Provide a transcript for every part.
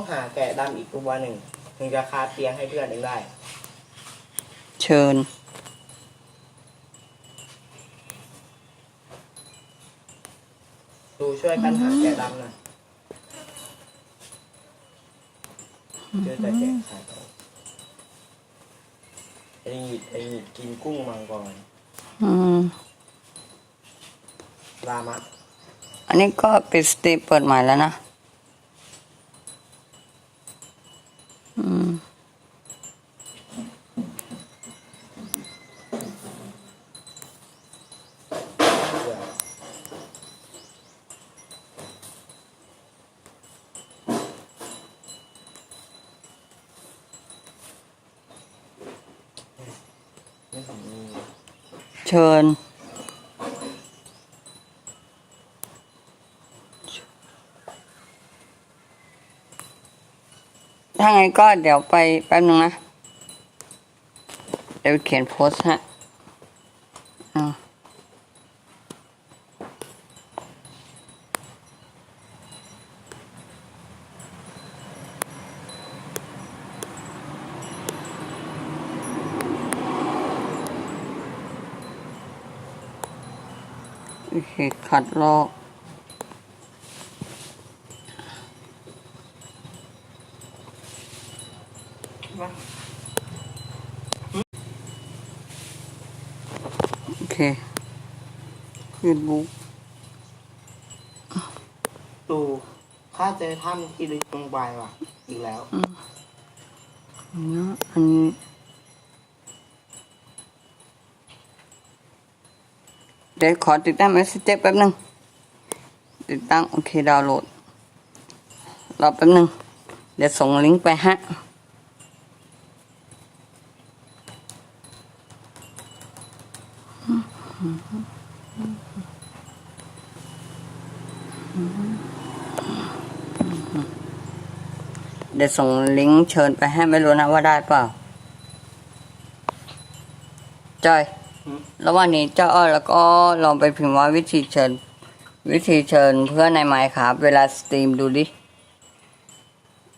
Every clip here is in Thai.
ต้องหาแกะดำอีกตัวหนึ่งถึงจะคาเตียงให้เพื่อนเองได้ เชิญ ดูช่วยกันหาแกะดำหน่อยเจอแต่แกะขายไปไอ้นี่ไอ้นี่กินกุ้งมังกรอืม รามะ อันนี้ก็ปิดสตรีมเปิดใหม่แล้วนะ อืมเสือไม่ของมีเชิญ ถ้าไงก็เดี๋ยวไปแป๊บนึงนะ เดี๋ยวเขียนโพสฮะอ่าโอเคขัดลอก เคขึ้นบุ๊กตูข้าเจอถ้ำที่ลึกลงไปว่ะ อีกแล้วเนาะอันนี้เดี๋ยวขอติดตั้ง Messenger แป๊บนึง ติดตั้ง โอเค ดาวน์โหลด รอแป๊บนึง เดี๋ยวส่งลิงก์ไปฮะ เดี๋ยวส่งลิงก์เชิญไปให้ไม่รู้นะว่าได้เปล่าจอยอืมระหว่างนี้เจ้าอ้อแล้วก็ลองไปพิมพ์ว่าวิธีเชิญ วิธีเชิญเพื่อนในไมค์ครับ เวลาสตรีมดูดิ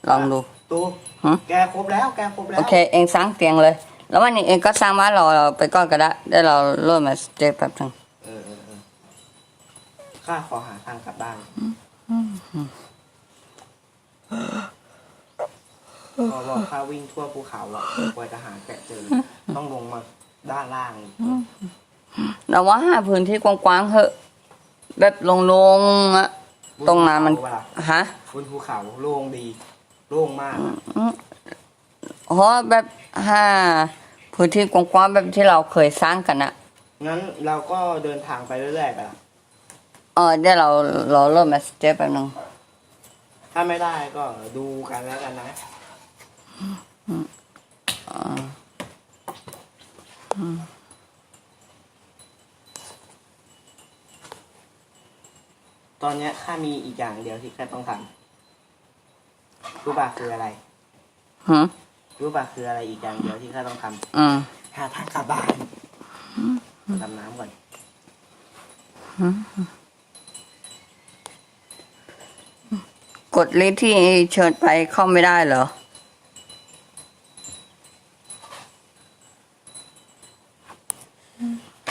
ลองดู ตูฮะแกครบแล้ว แกครบแล้ว โอเค เองสร้างเตียงเลย แล้ววันนี้เองก็สร้างบ้านรอเราไปก่อนก็ได้ได้เราโหลดมาสเตปแป๊บนึงเออเออเออข้าขอหาทางกลับบ้านพอบอกข้าวิ่งทั่วภูเขาอะกว่าจะหาแกะเจอ ต้องลงมาด้านล่างอีกเราว่าหาพื้นที่กว้างๆเถอะแบบโล่งๆอะตรงนั้นมันเวลาฮะบนภูเขาโล่งดี โล่งมากอะเพราะแบบห้า พื้นที่กว้างๆแบบที่เราเคยสร้างกันอะงั้นเราก็เดินทางไปเรื่อยๆไปละเออเดี๋ยวเราเราเริ่มมาสเตปแป๊บนึงถ้าไม่ได้ก็ดูกันแล้วกันนะตอนเนี้ยข้ามีอีกอย่างเดียวที่ข้าต้องทำรู้ป่ะคืออะไรหืม รู้ป่ะคืออะไรอีกอย่างเดียวที่ข้าต้องทอืมำหาทางกลับบ้านดำน้ำก่อนกดลิสต์ที่เชิญไปเข้าไม่ได้เหรอ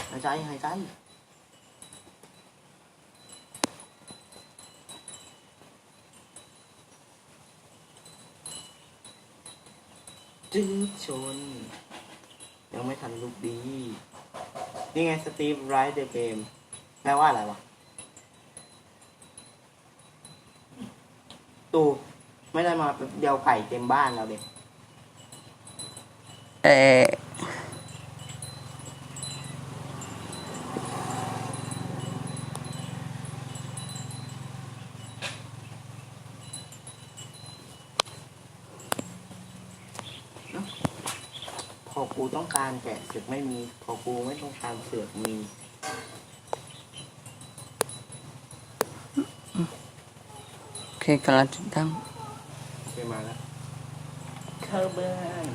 หายใจหายใจ จึงชน ยังไม่ทันลุกดี นี่ไงสตีฟไรท์เดอะเกมแปลว่าอะไรวะ ตูไม่ได้มาเดียวไก่เต็มบ้านเราเด็กเออ กูต้องการแกะเสือกไม่มี พอกูไม่ต้องการเสือกมี โอเคกำลังติดตั้งไปมาแล้วเข้าบ้าน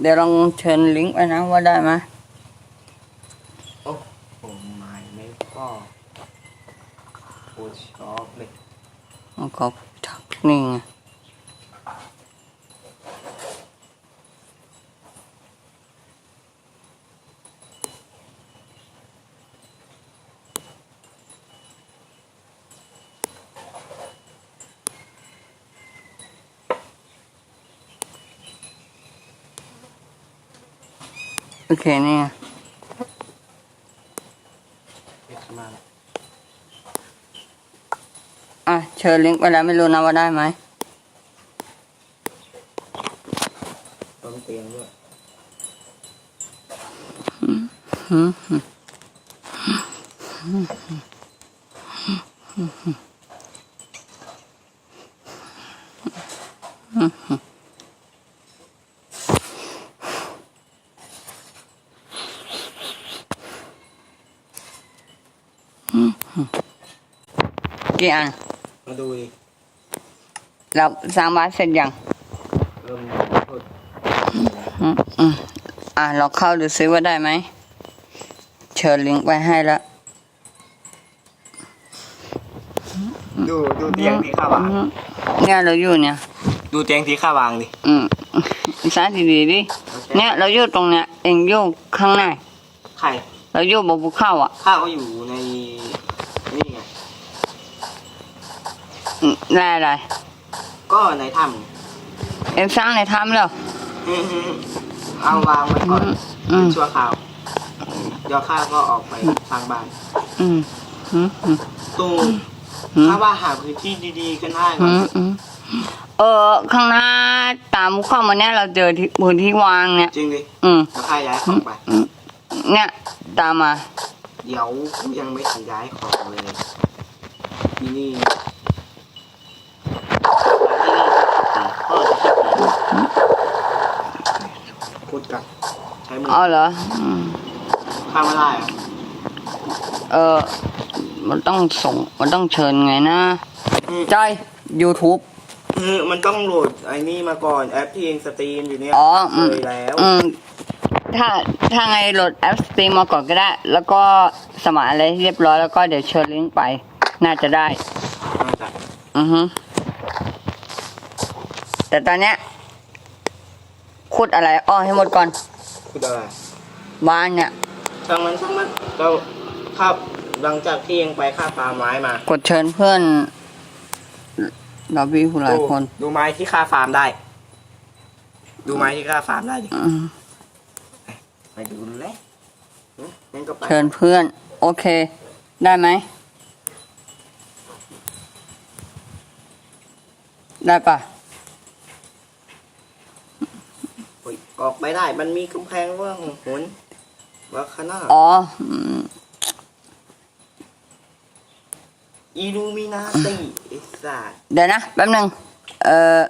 เดี๋ยวลองเชิญลิงก์ไปนะว่าได้ไหมโอ้โหไม่ไม่ก็โอ้ตรชอบเลยแล้วก็ทักนี่ไง โอเคนี่ไงเอ็ดเข้ามาแล้วอะเชิญลิงก์ไปแล้วไม่รู้นะว่าได้ไหมต้นเตียงด้วย กี่อันมาดูดิเราสร้างบ้านเสร็จยังเริ่มพูดอืมอืมอะเราเข้าดูซิว่าได้ไหมเชิญลิงก์ไว้ให้แล้วดูดูเตียงที่ข้าวางเนี่ยเราอยู่เนี่ย ดูเตียงที่ข้าวางดิอืมสาดีดีๆดิ เนี่ยเราอยู่ตรงเนี้ยเองอยู่ข้างในไข่เราอยู่บนภูเขาอะข้าวก็อยู่ในนี่ไง อืมได้อะไรก็ในถ้เองสร้างในถ้ำแล้วำเอาวางไว้ก่อนอืมชั่วคราวเดี๋ยวข้าก็ออกไปทางบ้านอืมอืมอืม ตู้อืมถ้าว่าหาพื้นที่ดีๆกันได้ก่ออืนมอืมเออข้างหน้าตามภูเขามาเนี่ยเราเจอที่พื้นที่วางเนี่ย จริงดิอืม แล้วข้าย้ายของไปเนี่ย ตามมา เดี๋ยวกูยังไม่ถึงย้ายของเลยที่นี่ก็จะพูดกันใช้มือเอาเหรออืมข้ามไม่ได้อะเออ มันต้องส่ง มันต้องเชิญไงนะอืมจอย YouTube เออมันต้องโหลดไอ้นี่มาก่อนแอปที่เองสตรีมอยู่เนี่ยอ๋ออืมเคยแล้วอืม ถ้า ถ้าไงโหลดแอปสตรีมมาก่อนก็ได้ แล้วก็สมัครอะไรให้เรียบร้อยแล้วก็เดี๋ยวเชิญลิงก์ไป น่าจะได้ น่าจะอือฮึแต่ตอนเนี้ยขุดอะไรอ้อให้หมดก่อน คุณอะไรบ้านเนี่ยช่างมันช่างมันเราข้าหลังจากที่เองไปข้าปาไม้มากดเชิญเพื่อนเราบีผู้หลายคน ดูดูไม้ที่ข้าฟาร์มได้ ดูไม้ที่ข้าฟาร์มได้ดิอืมไปดูเลยหึงั้นก็ไปเชิญเพื่อน โอเค ได้ไหม ได้ปะ โอ้ยออกไปได้ มันมีกำแพงว่างหุนว่าขนาดอ๋ออืมอิลูมินาตีไอ้สัตว์เดี๋ยวนะ แป๊บหนึ่งเอ่อ